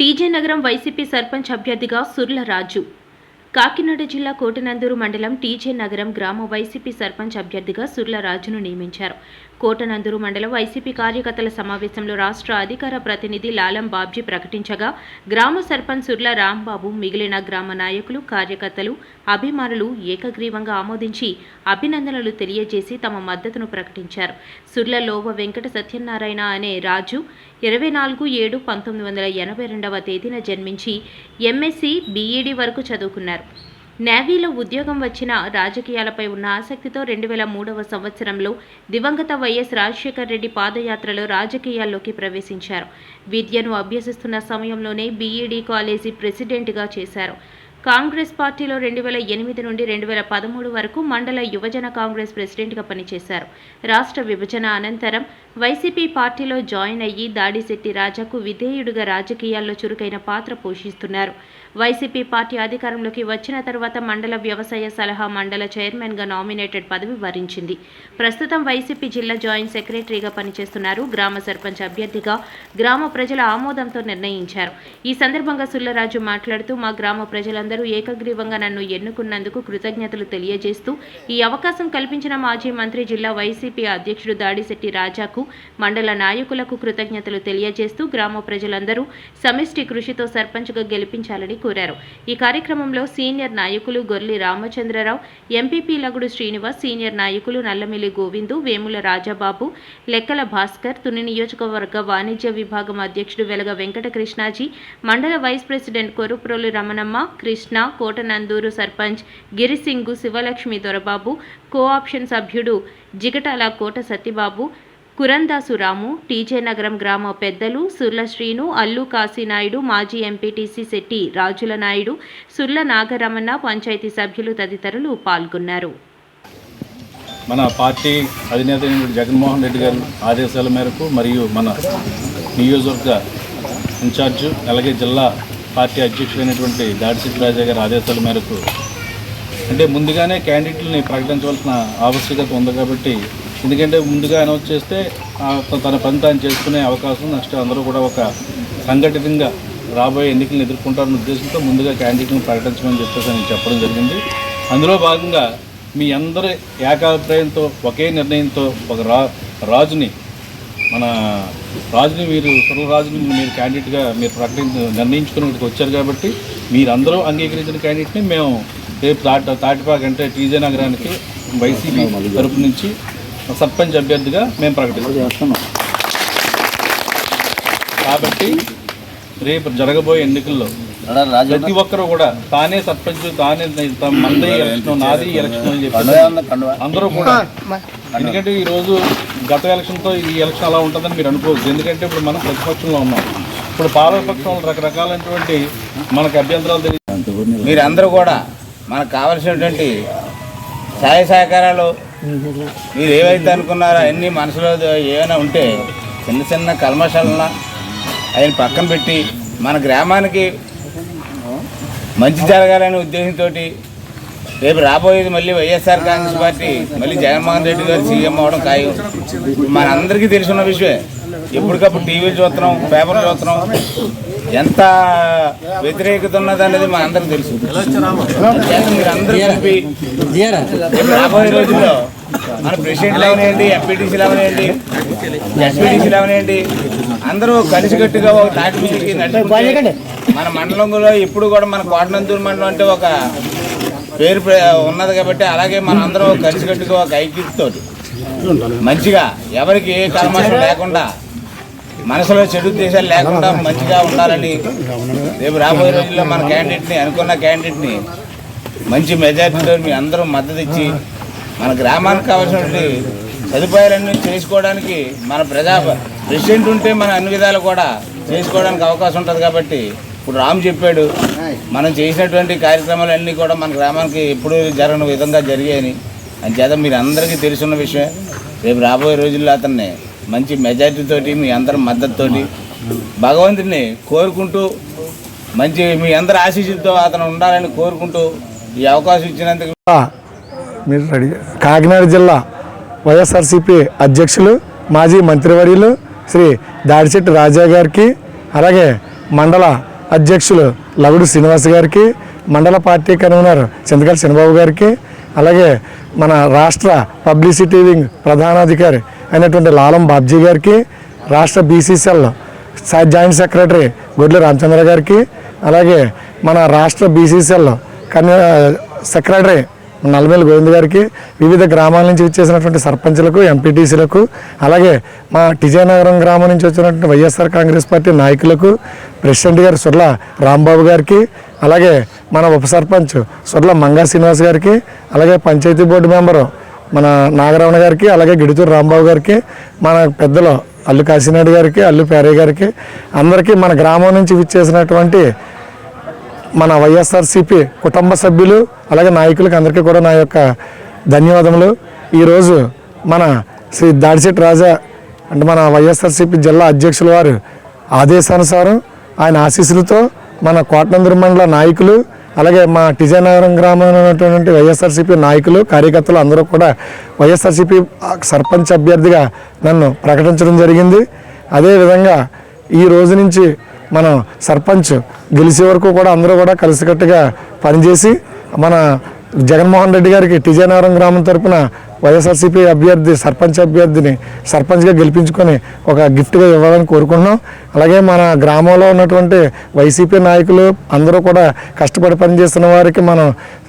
TJ Nagaram YCP sarpanch అభ్యర్థిగా సుర్ల రాజు. కాకినాడ జిల్లా కోటనందూరు మండలం టీజే నగరం గ్రామ వైసీపీ సర్పంచ్ అభ్యర్థిగా సుర్ల రాజును నియమించారు. కోటనందూరు మండలం వైసీపీ కార్యకర్తల సమావేశంలో రాష్ట్ర అధికార ప్రతినిధి లాలం బాబ్జీ ప్రకటించగా గ్రామ సర్పంచ్ సుర్ల రాంబాబు మిగిలిన గ్రామ నాయకులు కార్యకర్తలు అభిమానులు ఏకగ్రీవంగా ఆమోదించి అభినందనలు తెలియజేసి తమ మద్దతును ప్రకటించారు. సుర్ల లోవ వెంకట సత్యనారాయణ అనే రాజు ఇరవై నాలుగు ఏడు పంతొమ్మిది వందల ఎనభై రెండవ తేదీన జన్మించి ఎంఎస్సి బీఈడి వరకు చదువుకున్నారు. నేవీలో ఉద్యోగం వచ్చిన రాజకీయాలపై ఉన్న ఆసక్తితో రెండు వేల మూడవ సంవత్సరంలో దివంగత వైఎస్ రాజశేఖర్ రెడ్డి పాదయాత్రలో రాజకీయాల్లోకి ప్రవేశించారు. విద్యను అభ్యసిస్తున్న సమయంలోనే బీఈడీ కాలేజీ ప్రెసిడెంట్గా చేశారు. కాంగ్రెస్ పార్టీలో రెండు వేల ఎనిమిది నుండి రెండు వేల పదమూడు వరకు మండల యువజన కాంగ్రెస్ ప్రెసిడెంట్గా పనిచేశారు. రాష్ట్ర విభజన అనంతరం వైసీపీ పార్టీలో జాయిన్ అయ్యి దాడిశెట్టి రాజాకు విధేయుడిగా రాజకీయాల్లో చురుకైన పాత్ర పోషిస్తున్నారు. వైసీపీ పార్టీ అధికారంలోకి వచ్చిన తర్వాత మండల వ్యవసాయ సలహా మండల చైర్మన్గా నామినేటెడ్ పదవి వరించింది. ప్రస్తుతం వైసీపీ జిల్లా జాయింట్ సెక్రటరీగా పనిచేస్తున్నారు. గ్రామ సర్పంచ్ అభ్యర్థిగా గ్రామ ప్రజల ఆమోదంతో నిర్ణయించారు. ఈ సందర్భంగా సుల్లరాజు మాట్లాడుతూ మా గ్రామ ప్రజలందరూ ఏకగ్రీవంగా నన్ను ఎన్నుకున్నందుకు కృతజ్ఞతలు తెలియజేస్తూ ఈ అవకాశం కల్పించిన మాజీ మంత్రి జిల్లా వైసీపీ అధ్యక్షుడు దాడిశెట్టి రాజాకు మండల నాయకులకు కృతజ్ఞతలు తెలియజేస్తూ గ్రామ ప్రజలందరూ సమిష్టి కృషితో సర్పంచ్గా గెలిపించాలని కోరారు. ఈ కార్యక్రమంలో సీనియర్ నాయకులు గొర్లి రామచంద్రరావు ఎంపీపీ లగుడు శ్రీనివాస్ సీనియర్ నాయకులు నల్లమిల్లి గోవిందు వేముల రాజాబాబు లెక్కల భాస్కర్ తుని నియోజకవర్గ వాణిజ్య విభాగం అధ్యక్షుడు వెలగ వెంకటకృష్ణాజీ మండల vice president Koruprolu Ramanamma Krishna Kotananduru sarpanch Girisingu Sivalakshmi Dorababu cooption సభ్యుడు జిగటాల కోట సత్యబాబు కురందాసు రాము టీజే నగరం గ్రామ పెద్దలు సుర్ల శ్రీను అల్లు కాశీనాయుడు మాజీ ఎంపీటీసీ శెట్టి రాజుల నాయుడు సుర్ల నాగరమణ పంచాయతీ సభ్యులు తదితరులు పాల్గొన్నారు. మన పార్టీ అధినేత జగన్మోహన్ రెడ్డి గారి ఆదేశాల మేరకు మరియు మన నియోజకవర్గ ఇన్ఛార్జ్ అలాగే జిల్లా పార్టీ అధ్యక్షుడైనటువంటి దాడిశెట్టి రాజా గారి ఆదేశాల మేరకు అంటే ముందుగానే క్యాండిడేట్లని ప్రకటించవలసిన ఆవశ్యకత ఉంది కాబట్టి ఎందుకంటే ముందుగా అనౌన్స్ చేస్తే ఆ తన పని తాను చేసుకునే అవకాశం నెక్స్ట్ అందరూ కూడా ఒక సంఘటితంగా రాబోయే ఎన్నికలను ఎదుర్కొంటారన్న ఉద్దేశంతో ముందుగా క్యాండిడేట్ని ప్రకటించమని చెప్పేసి నేను చెప్పడం జరిగింది. అందులో భాగంగా మీ అందరి ఏకాభిప్రాయంతో ఒకే నిర్ణయంతో ఒక రా రాజుని మన రాజుని మీరు సురల రాజుని మీరు క్యాండిడేట్గా మీరు ప్రకటించ నిర్ణయించుకుని వచ్చారు కాబట్టి మీరందరూ అంగీకరించిన క్యాండిడేట్ని మేము రేపు తాటి తాటిపాక అంటే టీజే నగరానికి వైసీపీ తరపు నుంచి సర్పంచ్ అభ్యర్థిగా మేము ప్రకటిస్తాం. కాబట్టి రేపు జరగబోయే ఎన్నికల్లో ప్రతి ఒక్కరు కూడా తానే సర్పంచ్ తానే తమ మంది ఎలక్షన్ నాది ఎలక్షన్ అని చెప్పి అందరూ కూడా ఎందుకంటే ఈ రోజు గత ఎలక్షన్తో ఈ ఎలక్షన్ అలా ఉంటుందని మీరు అనుకోవద్దు. ఎందుకంటే ఇప్పుడు మనం ప్రతిపక్షంలో ఉన్నాం. ఇప్పుడు పాలకపక్షంలో రకరకాలైనటువంటి మనకు అభ్యంతరాలు తెలియ మీరందరూ కూడా మనకు కావలసినటువంటి సహాయ సహకారాలు మీరు ఏవైతే అనుకున్నారో అన్నీ మనసులో ఏమైనా ఉంటే చిన్న చిన్న కల్మశాలన ఆయన పక్కన పెట్టి మన గ్రామానికి మంచి జరగాలనే ఉద్దేశంతో రేపు రాబోయేది మళ్ళీ వైఎస్ఆర్ కాంగ్రెస్ పార్టీ మళ్ళీ జగన్మోహన్ రెడ్డి గారు సీఎం అవడం ఖాయం. మనందరికీ తెలిసిన విషయమే. ఎప్పటికప్పుడు టీవీలు చూస్తున్నాం పేపర్లు చూస్తున్నాం. ఎంత వ్యతిరేకత ఉన్నది అనేది మన అందరికి తెలుసు. మీరు అందరూ కలిపి రాబోయే రోజుల్లో మన ప్రెసిడెంట్లు అవనేయండి ఎంపీటీసీలు అవనేయండి ఎస్పీటీసీలు అవనేయండి అందరూ కలిసికట్టుగా ఒక తాటి మీదకి నడుచుకుంటే మన మండలంలో ఇప్పుడు కూడా మన కోటనందూరు మండలం అంటే ఒక పేరు ఉన్నది కాబట్టి అలాగే మన అందరం కలిసికట్టుగా ఒక ఐక్యతతోటి మంచిగా ఎవరికి ఏ కల్మషం లేకుండా మనసులో చెడు ఉద్దేశాలు లేకుండా మంచిగా ఉండాలని రేపు రాబోయే రోజుల్లో మన క్యాండిడేట్ని అనుకున్న క్యాండిడేట్ని మంచి మెజార్టీతో మీ అందరూ మద్దతు ఇచ్చి మన గ్రామానికి కావాల్సినటువంటి సదుపాయాలన్నీ చేసుకోవడానికి మన ప్రజా ప్రెసిడెంట్ ఉంటే మన అన్ని విధాలు కూడా చేసుకోవడానికి అవకాశం ఉంటుంది కాబట్టి ఇప్పుడు రామ్ చెప్పాడు మనం చేసినటువంటి కార్యక్రమాలు అన్నీ కూడా మన గ్రామానికి ఎప్పుడు జరగని విధంగా జరిగాయని. అంచేత మీరు అందరికీ తెలుసున్న విషయమే. రేపు రాబోయే రోజుల్లో అతన్ని మంచి మెజార్టీతోటి మీ అందరి మద్దతుతోటి భగవంతుడిని కోరుకుంటూ మంచి మీ అందరి ఆశీస్సులతో అతను ఉండాలని కోరుకుంటూ ఈ అవకాశం ఇచ్చినందుకు మీరు రెడీ. కాకినాడ జిల్లా వైఎస్ఆర్సీపీ అధ్యక్షులు మాజీ మంత్రివర్యులు శ్రీ దాడిశెట్టి రాజా గారికి అలాగే మండల అధ్యక్షులు లవుడు శ్రీనివాస్ గారికి మండల పార్టీ కన్వీనర్ చింతకాల చంద్రబాబు గారికి అలాగే మన రాష్ట్ర పబ్లిసిటీ వింగ్ ప్రధానాధికారి అయినటువంటి లాలం బాబ్జీ గారికి రాష్ట్ర BCCL joint secretary Godla Ramachandra గారికి అలాగే మన రాష్ట్ర బీసీసీఎల్ కన్వీ సెక్రటరీ నల్లమేలు గోవింద్ గారికి వివిధ గ్రామాల నుంచి వచ్చేసినటువంటి సర్పంచులకు ఎంపీటీసీలకు అలాగే మా టిజయనగరం గ్రామం నుంచి వచ్చినటువంటి వైఎస్ఆర్ కాంగ్రెస్ పార్టీ నాయకులకు ప్రెసిడెంట్ గారు సుర్ల రాంబాబు గారికి అలాగే మన ఉప సర్పంచ్ సుర్ల మంగా శ్రీనివాస్ గారికి అలాగే పంచాయతీ బోర్డు మెంబరు మన నాగరమణ గారికి అలాగే గిడితూరు రాంబాబు గారికి మన పెద్దలు అల్లు కాశీనాయుడు గారికి అల్లు పేరయ్య గారికి అందరికీ మన గ్రామం నుంచి విచ్చేసినటువంటి మన వైఎస్ఆర్సీపీ కుటుంబ సభ్యులు అలాగే నాయకులకి అందరికీ కూడా నా యొక్క ధన్యవాదములు. ఈరోజు మన శ్రీ దాడిశెట్టి రాజా అంటే మన వైఎస్ఆర్సీపీ జిల్లా అధ్యక్షుల వారు ఆదేశానుసారం ఆయన ఆశీస్సులతో మన కోటనందూరు మండల నాయకులు అలాగే మా టిజయనగరం గ్రామంలో ఉన్నటువంటి వైఎస్ఆర్సీపీ నాయకులు కార్యకర్తలు అందరూ కూడా వైఎస్ఆర్సీపీ సర్పంచ్ అభ్యర్థిగా నన్ను ప్రకటించడం జరిగింది. అదేవిధంగా ఈ రోజు నుంచి మనం సర్పంచ్ గెలిచే వరకు కూడా అందరూ కూడా కలిసికట్టుగా పనిచేసి మన జగన్మోహన్ రెడ్డి గారికి టిజయనగరం గ్రామం తరపున వైఎస్ఆర్సీపీ అభ్యర్థి సర్పంచ్ అభ్యర్థిని సర్పంచ్గా గెలిపించుకొని ఒక గిఫ్ట్గా ఇవ్వాలని కోరుకుంటున్నాం. అలాగే మన గ్రామంలో ఉన్నటువంటి వైసీపీ నాయకులు అందరూ కూడా కష్టపడి పనిచేస్తున్న వారికి మనం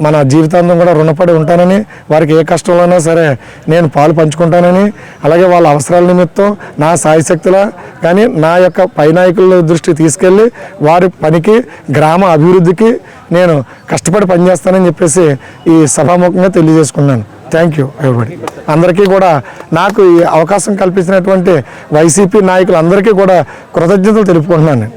మన జీవితాంతం కూడా రుణపడి ఉంటానని వారికి ఏ కష్టంలోనైనా సరే నేను పాలు పంచుకుంటానని అలాగే వాళ్ళ అవసరాల నిమిత్తం నా సాయశక్తుల కానీ నా యొక్క పై నాయకుల దృష్టి తీసుకెళ్ళి వారి పనికి గ్రామ అభివృద్ధికి నేను కష్టపడి పనిచేస్తానని చెప్పేసి ఈ సభాముఖంగా తెలియజేసుకున్నాను. థ్యాంక్ యూ ఎవరిబడి అందరికీ కూడా నాకు ఈ అవకాశం కల్పించినటువంటి వైసీపీ నాయకులందరికీ కూడా కృతజ్ఞతలు తెలుపుకుంటున్నాను నేను.